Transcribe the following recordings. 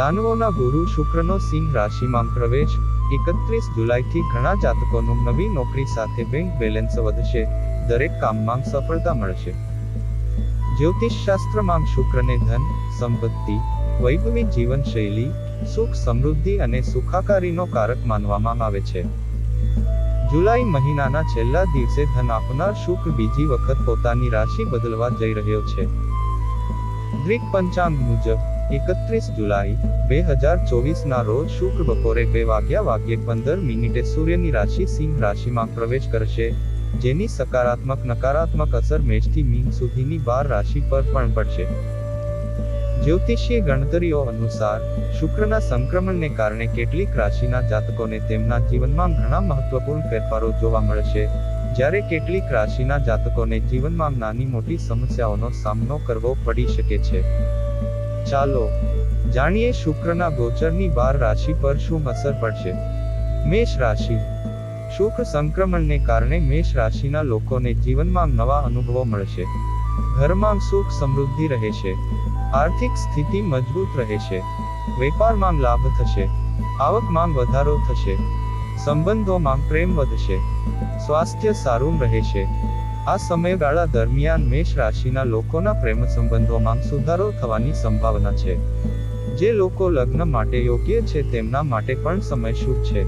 દાનવોના ગુરુ શુક્રનો સિંહ રાશિમાં પ્રવેશ, એકત્રીસ જુલાઈથી ઘણા જાતકોનું નવી નોકરી સાથે બેંક બેલેન્સ વધશે, દરેક કામમાં સફળતા મળશે. જ્યોતિષશાસ્ત્રમાં શુક્રને ધન, સંપત્તિ, વૈભવી જીવનશૈલી, સુખ સમૃદ્ધિ અને સુખાકારીનો કારક માનવામાં આવે છે. જુલાઈ મહિનાના છેલ્લા દિવસે ધન આપનાર શુક્ર બીજી વખત પોતાની રાશિ બદલવા જઈ રહ્યો છે. ગ્રીક પંચાંગ મુજબ એકત્રીસ જુલાઈ, બે હજાર ચોવીસના રોજ શુક્ર બપોરે બે વાગ્યા વાગ્યે પંદર મિનિટે સૂર્યની રાશિ સિંહ રાશિમાં પ્રવેશ કરશે, જેની સકારાત્મક નકારાત્મક અસર મેષથી મીન સુધીની બાર રાશિ પર પણ પડશે. જ્યોતિષીય ગણતરીઓ અનુસાર, શુક્રના સંક્રમણને કારણે કેટલીક રાશિના જાતકોને તેમના જીવનમાં ઘણા મહત્વપૂર્ણ ફેરફારો જોવા મળશે, જ્યારે કેટલીક રાશિના જાતકોને જીવનમાં નાની મોટી સમસ્યાઓનો સામનો કરવો પડી શકે છે. ચાલો, જાણીએ શુક્રના ગોચરની બાર રાશિ પર શું અસર પડશે. મેષ રાશિ. શુક્ર સંક્રમણને કારણે મેષ રાશિના લોકોને જીવનમાં નવા અનુભવો મળશે. ઘરમાં સુખ સમૃદ્ધિ રહે છે આર્થિક સ્થિતિ મજબૂત રહે છે વેપારમાં લાભ થશે. આવકમાં વધારો થશે. સંબંધોમાં પ્રેમ વધશે. સ્વાસ્થ્ય સારું રહેશે. આ સમયગાળા દરમિયાન મેષ રાશિના લોકોના પ્રેમ સંબંધોમાં સુધારો થવાની સંભાવના છે. જે લોકો લગ્ન માટે યોગ્ય છે તેમના માટે પણ સમય શુભ છે.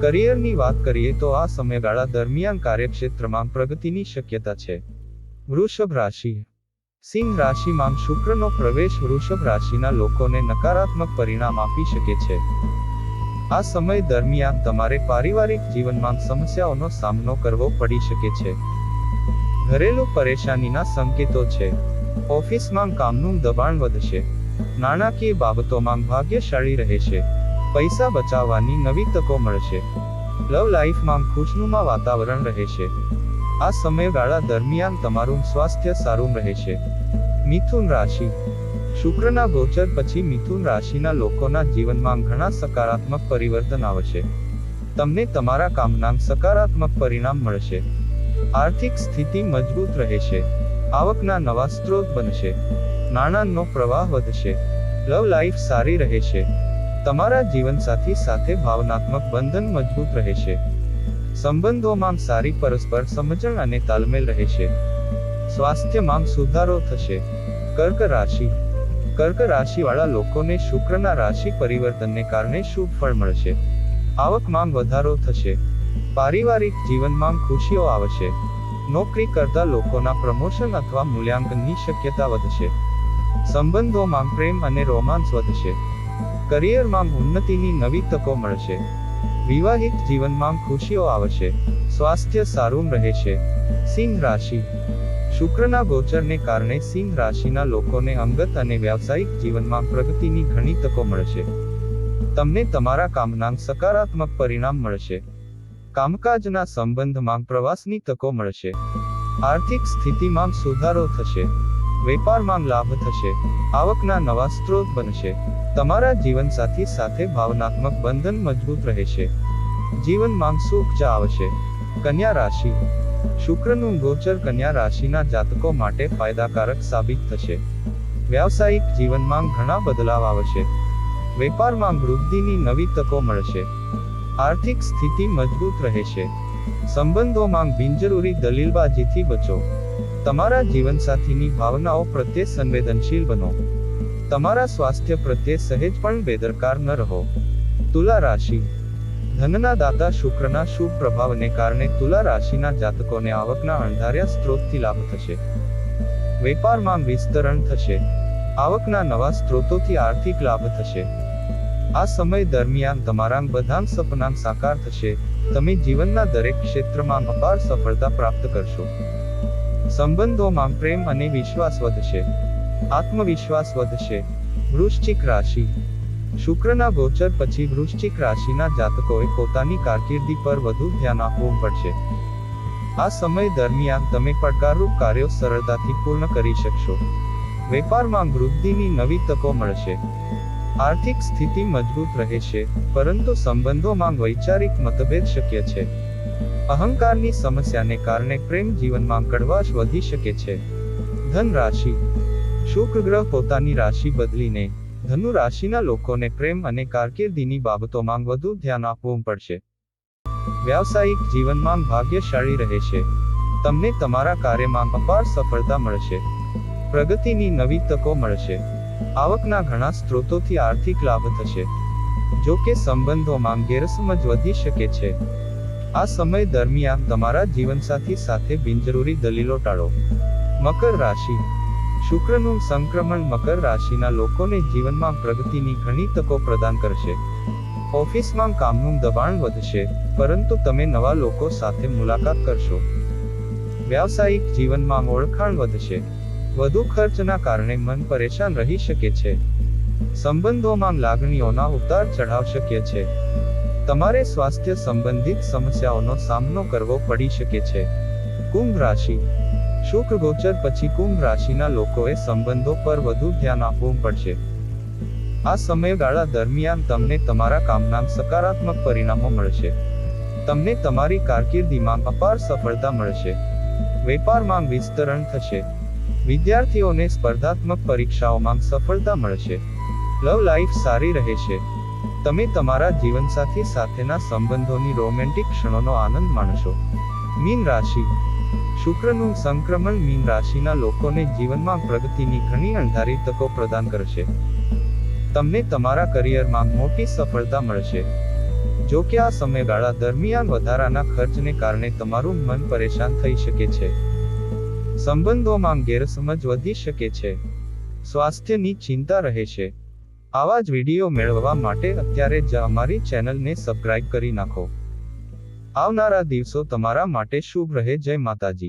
કરિયરની વાત કરીએ તો આ સમયગાળા દરમિયાન કાર્યક્ષેત્રમાં પ્રગતિની શક્યતા છે. વૃષભ રાશિ. સિંહ રાશિમાં શુક્રનો પ્રવેશ વૃષભ રાશિના લોકોને નકારાત્મક પરિણામ આપી શકે છે. આ સમય દરમિયાન તમારે પારિવારિક જીવનમાં સમસ્યાઓનો સામનો કરવો પડી શકે છે. ઘરેલું પરેશાનીના સંકેતો છે. ઓફિસમાં કામનું દબાણ વધશે. નાણાકીય બાબતોમાં ભાગ્યશાળી રહેશે. પૈસા બચાવવાની નવી તકો મળશે. લવ લાઈફમાં ખુશનુમા વાતાવરણ રહેશે. આ સમયગાળા દરમિયાન તમારું સ્વાસ્થ્ય સારું રહેશે. મિથુન રાશિ શુક્રના ગોચર પછી મિથુન રાશિના લોકોના જીવનમાં ઘણા સકારાત્મક પરિવર્તન આવશે. તમને તમારા કામના સકારાત્મક પરિણામ મળશે. આર્થિક સ્થિતિ મજબૂત રહેશે. આવકના નવા સ્ત્રોત બનશે. નાણાંનો પ્રવાહ વધશે. લવ લાઈફ સારી રહેશે. તમારા જીવનસાથી સાથે ભાવનાત્મક બંધન મજબૂત રહેશે. સંબંધોમાં સારી પરસ્પર સમજણ અને તાલમેલ રહેશે. સ્વાસ્થ્યમાં સુધારો થશે. કર્ક રાશિ કર્ક રાશિવાળા લોકોને શુક્રના રાશિ પરિવર્તનને કારણે શુભ ફળ મળશે. આવકમાં વધારો થશે. પારિવારિક જીવનમાં ખુશીઓ આવશે. નોકરી કરતા લોકોના પ્રમોશન અથવા મૂલ્યાંકનની શક્યતા વધશે. સંબંધોમાં પ્રેમ અને રોમાન્સ વધશે. કરિયરમાં ઉન્નતિની નવી તકો મળશે. વિવાહિત જીવનમાં ખુશીઓ આવશે. સ્વાસ્થ્ય સારું રહેશે. સિંહ રાશિ શુક્રના ગોચરને કારણે સિંહ રાશિના લોકોને અંગત અને વ્યાવસાયિક જીવનમાં પ્રગતિની ઘણી તકો મળશે. તમને તમારા કામના સકારાત્મક પરિણામ મળશે. કામકાજના સંબંધમાં પ્રવાસની તકો મળશે. આર્થિક સ્થિતિમાં સુધારો થશે. વેપારમાં લાભ થશે. આવકના નવા સ્ત્રોત બનશે. તમારા જીવનસાથી સાથે ભાવનાત્મક બંધન મજબૂત રહેશે. જીવનમાં સુખ આવશે. કન્યા રાશિ. શુક્રનું ગોચર કન્યા રાશિના જાતકો માટે ફાયદાકારક સાબિત થશે. વ્યાવસાયિક જીવનમાં ઘણા બદલાવ આવશે. વેપારમાં વૃદ્ધિની નવી તકો મળશે. આર્થિક સ્થિતિ મજબૂત રહેશે. સંબંધોમાં બિનજરૂરી દલીલબાજીથી બચો. તમારા જીવનસાથીની ભાવનાઓ પ્રત્યે સંવેદનશીલ બનો. તમારા સ્વાસ્થ્ય પ્રત્યે સહેજ પણ બેદરકાર ન રહો. તુલા રાશિ ધનના દાતા શુક્રના શુભ પ્રભાવને કારણે તુલા રાશિના જાતકોને આવકના અણધાર્યા સ્ત્રોતથી લાભ થશે. વેપારમાં વિસ્તરણ થશે. આવકના નવા સ્ત્રોતોથી આર્થિક લાભ થશે. આ સમય દરમિયાન તમારા બધા સપના સાકાર થશે. તમે જીવનના દરેક ક્ષેત્રમાં અપાર સફળતા પ્રાપ્ત કરશો. સંબંધોમાં પ્રેમ અને વિશ્વાસ વધશે. આત્મવિશ્વાસ વધશે. વૃશ્ચિક રાશિ શુક્રના ગોચર પછી વૃશ્ચિક રાશિના જાતકોએ પોતાની કારકિર્દી પર વધુ ધ્યાન આપવું પડશે. આ સમય દરમિયાન તમે પડકારરૂપ કાર્યો સરળતાથી પૂર્ણ કરી શકશો. વેપારમાં વૃદ્ધિની નવી તકો મળશે. આર્થિક સ્થિતિ મજબૂત રહેશે, પરંતુ સંબંધોમાં વૈચારિક મતભેદ શક્ય છે. અહંકારની સમસ્યાને કારણે પ્રેમ જીવનમાં કડવાશ વધી શકે છે. ધન રાશિ શુક્ર ગ્રહ પોતાની રાશિ બદલીને ધનુ રાશિના લોકોને પ્રેમ અને કારકિર્દીની બાબતોમાં વધુ ધ્યાન આપવું પડશે. વ્યાવસાયિક જીવનમાં ભાગ્યશાળી રહે છે તમને તમારા કાર્યમાં અપાર સફળતા મળશે. પ્રગતિની નવી તકો મળશે. આવકના ઘણા સ્ત્રોતોથી આર્થિક લાભ થશે. જો કે સંબંધોમાં ગેરસમજ વધી શકે છે. આ સમય દરમિયાન તમારા જીવનસાથી સાથે બિનજરૂરી દલીલો ટાળો. મકર રાશિ શુક્રનું સંક્રમણ મકર રાશિના લોકોને જીવનમાં પ્રગતિની ઘણી તકો પ્રદાન કરશે. ઓફિસમાં કામનું દબાણ વધશે, પરંતુ તમે નવા લોકો સાથે મુલાકાત કરશો. વ્યાવસાયિક જીવનમાં ઓળખાણ વધશે. વધુ ખર્ચના કારણે મન પરેશાન રહી શકે છે. સંબંધોમાં લાગણીઓના ઉતાર ચઢાવ શક્ય છે. તમારે સ્વાસ્થ્ય સંબંધિત સમસ્યાઓનો સામનો કરવો પડી શકે છે. કુંભ રાશિ શુક્ર ગોચર પછી કુંભ રાશિના લોકોએ સંબંધો પર વધુ ધ્યાન આપવું પડશે. આ સમયગાળા દરમિયાન તમને તમારા કામના સકારાત્મક પરિણામો મળશે. તમને તમારી કારકિર્દીમાં અપાર સફળતા મળશે. વેપારમાં વિસ્તરણ થશે. વિદ્યાર્થીઓને સ્પર્ધાત્મક પરીક્ષાઓમાં સફળતા મળશે. લવ લાઈફ સારી રહેશે. તમે તમારા જીવનસાથી સાથેના સંબંધોની રોમેન્ટિક ક્ષણોનો આનંદ માણશો. મીન રાશિ શુક્રનું સંક્રમણ મીન રાશિના લોકોને જીવનમાં પ્રગતિની ઘણી અણધારી તકો પ્રદાન કરશે. તમને તમારા કરિયરમાં મોટી સફળતા મળશે. જો કે આ સમયગાળા દરમિયાન વધારાના ખર્ચને કારણે તમારું મન પરેશાન થઈ શકે છે. સંબંધોમાં ગેરસમજ વધી શકે છે. સ્વાસ્થ્યની ચિંતા રહેશે આવા જ વીડિયો મેળવવા માટે અત્યારે જ અમારી ચેનલને સબસ્ક્રાઇબ કરી નાખો. આવનારા દિવસો તમારા માટે શુભ રહે. જય માતાજી.